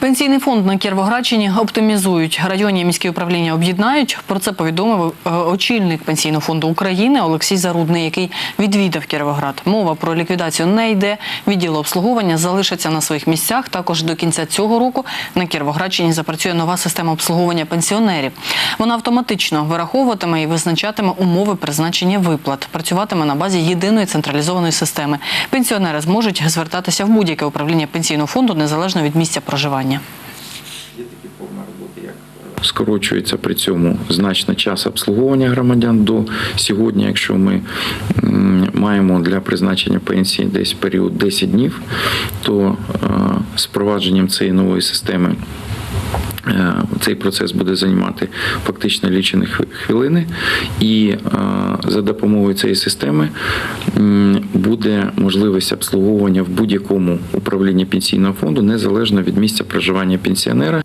Пенсійний фонд на Кіровоградщині оптимізують. Районні міські управління об'єднають. Про це повідомив е, очільник Пенсійного фонду України Олексій Зарудний, який відвідав Кіровоград. Мова про ліквідацію не йде. Відділи обслуговування залишаться на своїх місцях. Також до кінця цього року на Кіровоградщині запрацює нова система обслуговування пенсіонерів. Вона автоматично вираховуватиме і визначатиме умови призначення виплат. Працюватиме на базі єдиної централізованої системи. Пенсіонери зможуть звертатися в будь-яке управління пенсійного фонду незалежно від місця проживання. Скорочується при цьому значно час обслуговування громадян до сьогодні. Якщо ми маємо для призначення пенсії десь період 10 днів, то е, з провадженням цієї нової системи. Е, Цей процес буде займати фактично лічені хвилини, і е, за допомогою цієї системи буде можливість обслуговування в будь-якому управлінні пенсійного фонду незалежно від місця проживання пенсіонера.